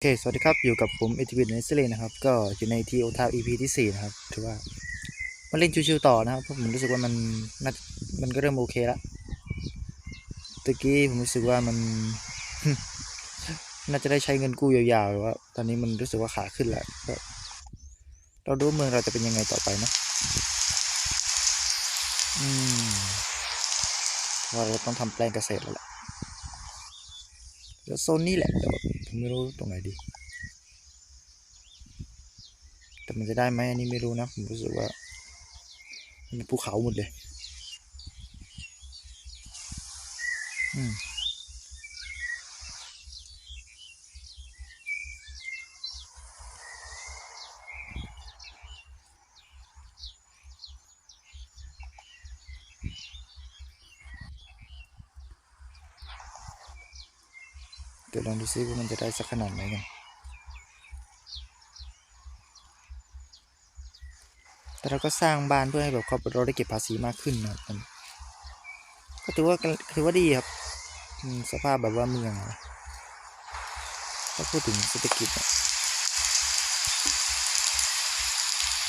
โอเค สวัสดีครับ อยู่กับผมเอทิวินในเซเลนะครับ ก็อยู่ในทีโอทาว EP ที่ 4 นะครับ ถือว่ามาเล่นชิวๆต่อนะครับ เพราะผมรู้สึกว่ามันน่ามันก็เริ่มโอเคละตะกี้ผมรู้สึกว่ามัน น่าจะได้ใช้เงินกู้ยาวๆแต่ว่า ตอนนี้มันรู้สึกว่าขาขึ้นแล้วก็เราดูเมืองเราจะเป็นยังไงต่อไปนะ อืมว่าเราต้องทำแปลงเกษตรแล้วล่ะแล้วโซนนี้แหละ ไม่รู้ตรงไหนดี แต่มันจะได้ไหมอันนี้ไม่รู้นะ ผมรู้สึกว่า มันภูเขาหมดเลย อืม ดี๋ยวลองดูซิว่ามันจะได้สักขนาดไหนกันแต่เราก็สร้างบ้านเพื่อให้แบบครอบเราได้เก็บภาษีมากขึ้นนะครับมันก็ถือว่าถือว่าดีครับสภาพแบบว่าเมืองอะถ้าพูดถึงเศรษฐกิจอะ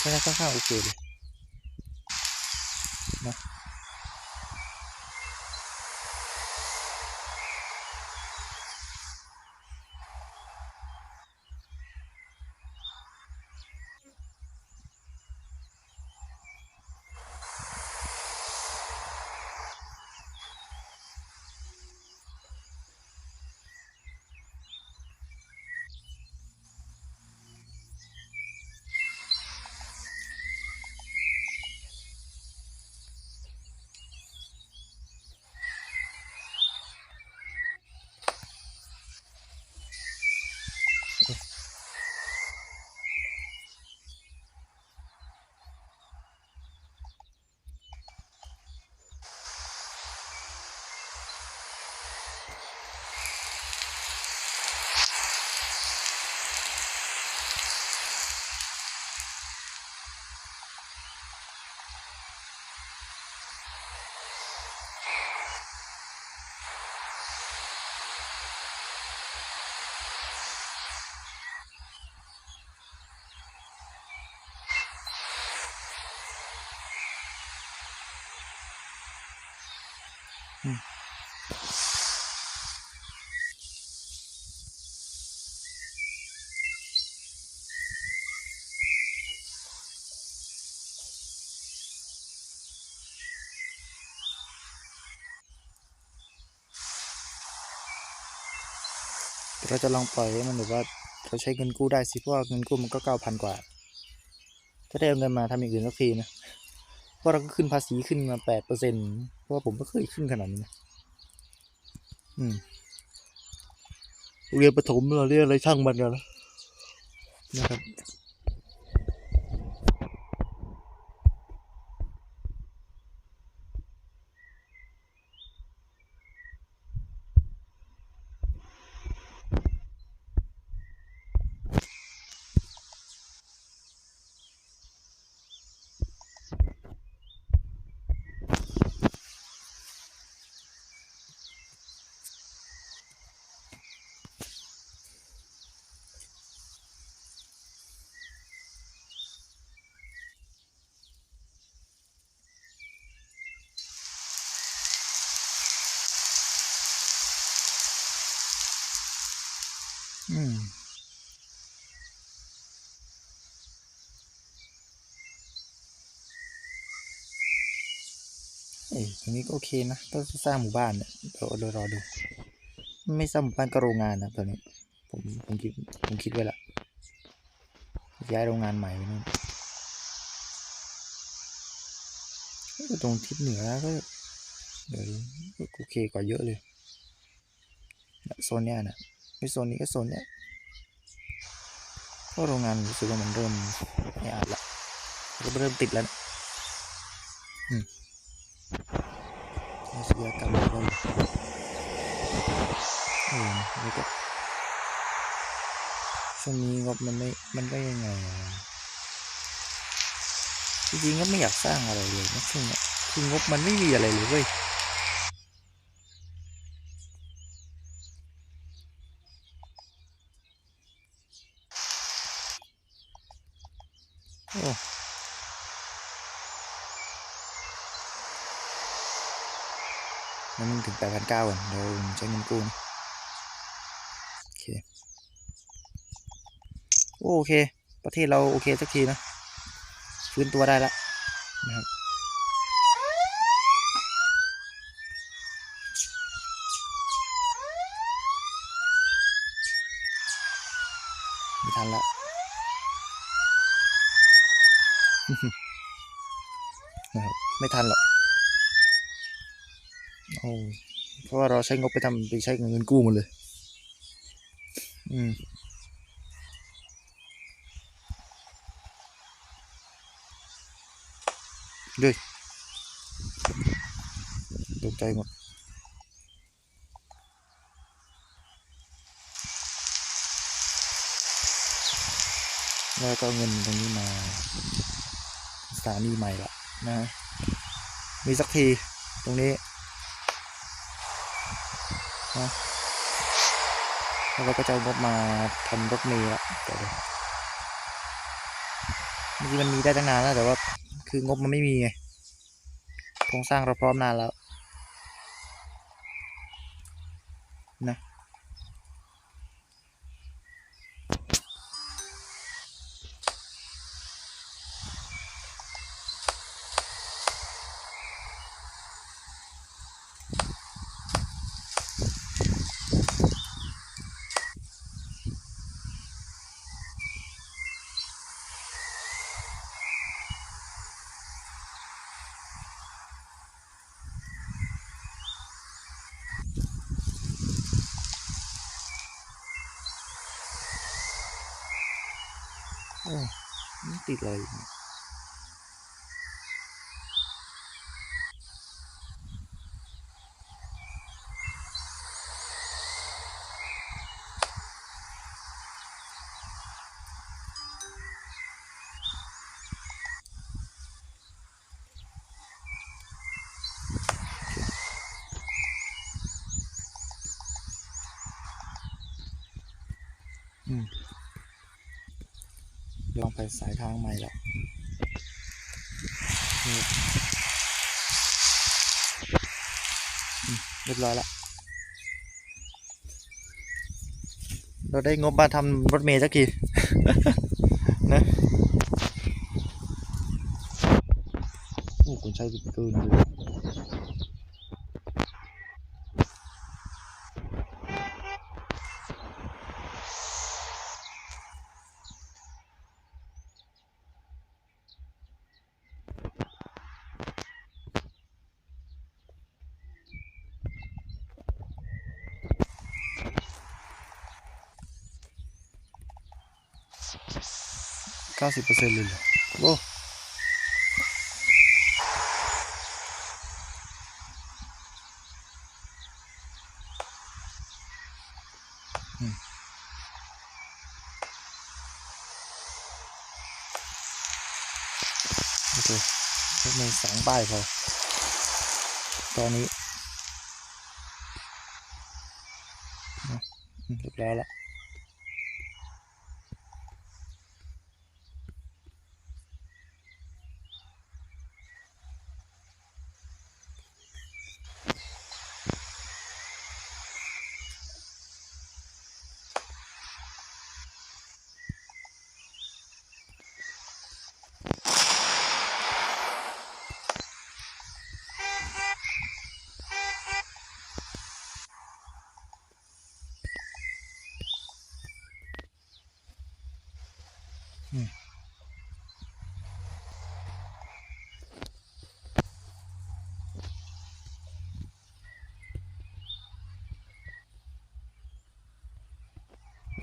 ก็น่าค่อนข้างโอเคเลย เราจะลองปล่อยให้มันแบบว่าเราใช้เงินกู้ได้สิเพราะว่าเงินกู้มันก็เก้าพันกว่า ถ้าได้เอาเงินมาทำอย่างอื่นก็ฟรีนะ เพราะเราก็ขึ้นภาษีขึ้นมาแปดเปอร์เซ็นเพราะว่าผมก็เคยขึ้นขนาดนี้นะอืมเรียนประถมเราเรียนอะไรช่างมันกันนะนะครับ อืม เอ้ยตรงนี้ก็โอเคนะถ้าสร้างหมู่บ้านเนี่ยเดี๋ยวรอดู ไม่สร้างหมู่บ้านก็โรงงานนะตอนนี้ ผมผมคิดผมคิดไว้ละย้ายโรงงานใหม่ไปนู่นตรงทิศเหนือก็เดี๋ยวโอเคกว่าเยอะเลยโซนเนี้ยนะไม่โซนนี้ก็โซนเนี้ยเพราะโรงงานรู้สึกว่ามันเริ่มไม่อาจละก็เริ่มติดแล้วนะอืม อาชญากรรมอะไรอืมนี่ก็ช่วงนี้งบมันไม่ มันได้ยังไงจริงๆก็ไม่อยากสร้างอะไรเลยนะช่วงนี้คืองบมันไม่มีอะไรเลยเว้ยโอ้ แล้วมันถึงแปดพันเก้าก่อนเดี๋ยวใช้เงินกู้นะโอเคโอเค ประเทศเราโอเคสักทีนะฟื้นตัวได้แล้วนะครับไม่ทันละนะครับไม่ทันหรอก โอ้เพราะว่าเราใช้งบไปทำไปใช้เงินกู้หมดเลย อืมด้วยตกใจหมดแล้วก็เอาเงินตรงนี้มาสถานีใหม่ละนะ มีสักทีตรงนี้ นะแล้วเราก็จะงบมาทำรถเมล์ละเดี๋ยวดูเมื่อกี้มันมีได้ตั้งนานแล้วแต่ว่า คืองบมันไม่มีไงโครงสร้างเราพร้อมนานแล้ว นะ โอ้มันติดอะไรอยู่เนี่ยอืม ลองไปสายทางใหม่ละเรียบร้อยละเราได้งบมาทำรถเมล์สักทีนะโอ้คุณใช้เกินเลย ก้าสิบเปอร์เซ็นต์เลยเหรอโอ้อืมโอเครถเมล์สองป้ายพอตอนนี้เรียบร้อยละ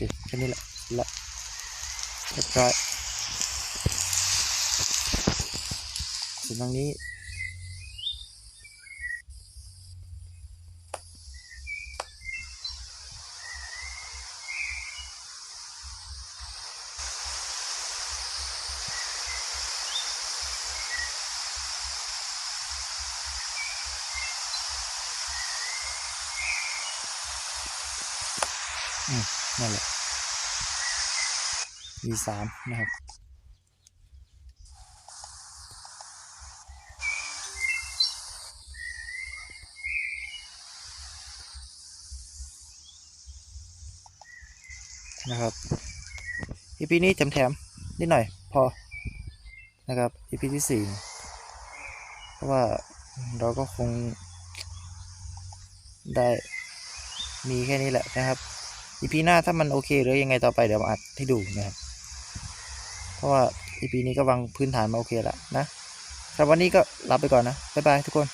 เคแค่นี้แหละละเรียบร้อยส่วนตรงนี้ นั่นแหละ V3 นะครับนะครับอีพีนี้แถมๆนิดหน่อยพอนะครับอีพีที่ 4 เพราะว่าเราก็คงได้มีแค่นี้แหละนะครับ อีพีหน้าถ้ามันโอเคหรือยังไงต่อไปเดี๋ยวอัดให้ดูนะครับ เพราะว่าอีพีนี้ก็วางพื้นฐานมาโอเคแล้วนะครับวันนี้ก็ลาไปก่อนนะบ๊ายบายทุกคน